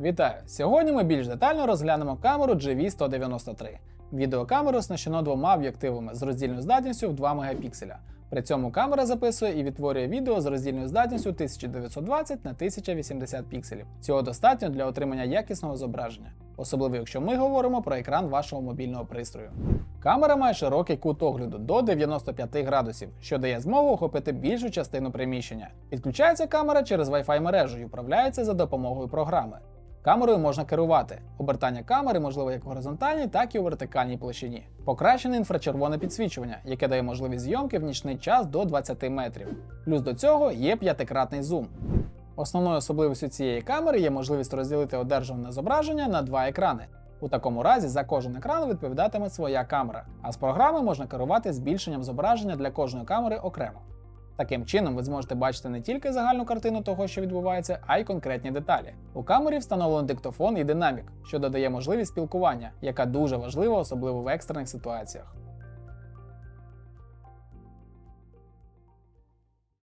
Вітаю! Сьогодні ми більш детально розглянемо камеру GV193. Відеокамеру оснащено двома об'єктивами з роздільною здатністю в 2 мегапікселя. При цьому камера записує і відтворює відео з роздільною здатністю 1920 на 1080 пікселів. Цього достатньо для отримання якісного зображення, особливо якщо ми говоримо про екран вашого мобільного пристрою. Камера має широкий кут огляду до 95 градусів, що дає змогу охопити більшу частину приміщення. Підключається камера через Wi-Fi мережу і управляється за допомогою програми. Камерою можна керувати. Обертання камери можливо як в горизонтальній, так і у вертикальній площині. Покращене інфрачервоне підсвічування, яке дає можливість зйомки в нічний час до 20 метрів. Плюс до цього є п'ятикратний зум. Основною особливістю цієї камери є можливість розділити одержане зображення на два екрани. У такому разі за кожен екран відповідатиме своя камера, а з програми можна керувати збільшенням зображення для кожної камери окремо. Таким чином, ви зможете бачити не тільки загальну картину того, що відбувається, а й конкретні деталі. У камері встановлено диктофон і динамік, що додає можливість спілкування, яка дуже важлива, особливо в екстрених ситуаціях.